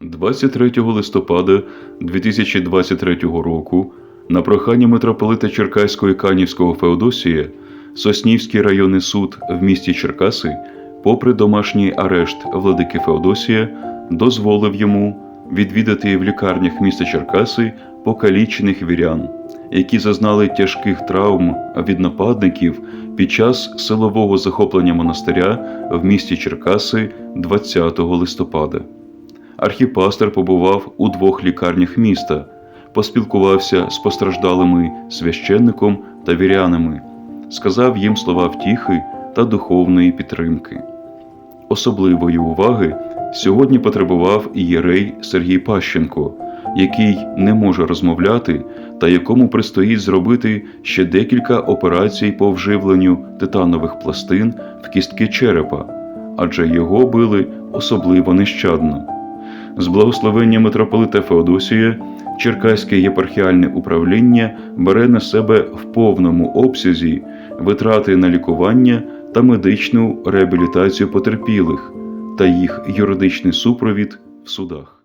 23 листопада 2023 року на прохання митрополита Черкаського і Канівського Феодосія Соснівський районний суд в місті Черкаси, попри домашній арешт владики Феодосія, дозволив йому відвідати в лікарнях міста Черкаси покалічених вірян, які зазнали тяжких травм від нападників під час силового захоплення монастиря в місті Черкаси 20 листопада. Архіпастер побував у двох лікарнях міста, поспілкувався з постраждалими священником та вірянами, сказав їм слова втіхи та духовної підтримки. Особливої уваги сьогодні потребував і єрей Сергій Пащенко, який не може розмовляти та якому предстоїть зробити ще декілька операцій по вживленню титанових пластин в кістки черепа, адже його били особливо нещадно з благословення митрополита Феодосія, Черкаське єпархіальне управління бере на себе в повному обсязі витрати на лікування та медичну реабілітацію потерпілих та їх юридичний супровід в судах.